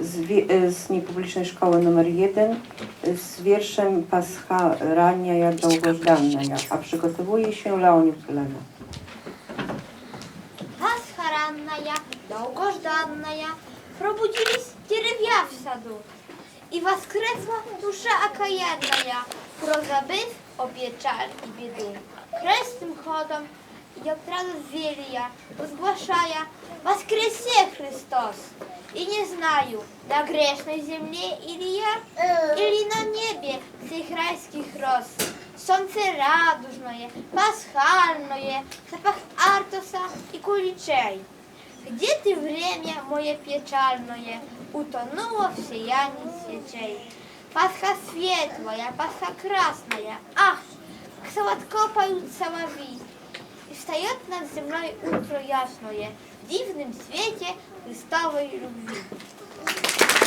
z, wie- z niepublicznej szkoły numer 1 z wierszem Pascha rania jak długożdanna, a przygotowuje się Leoniuk Lena. Pascha ranna ja, długożdanna ja, пробудились дерев'я в саду. І воскресла душа окаянная, про забыв о печаль и беду. Крестным ходом я правду зелья, возглашая «Воскресе, Христос!» И не знаю, на грешной земле или я, или на небе всех райских роз. Солнце радужное, пасхальное, запах артоса и куличей. Где ты, время мое печальное, утонуло в сиянии свечей? Пасха светлая, Пасха красная, ах, сладко поют соловьи. И встает над землей утро ясное В дивном свете Христовой любви.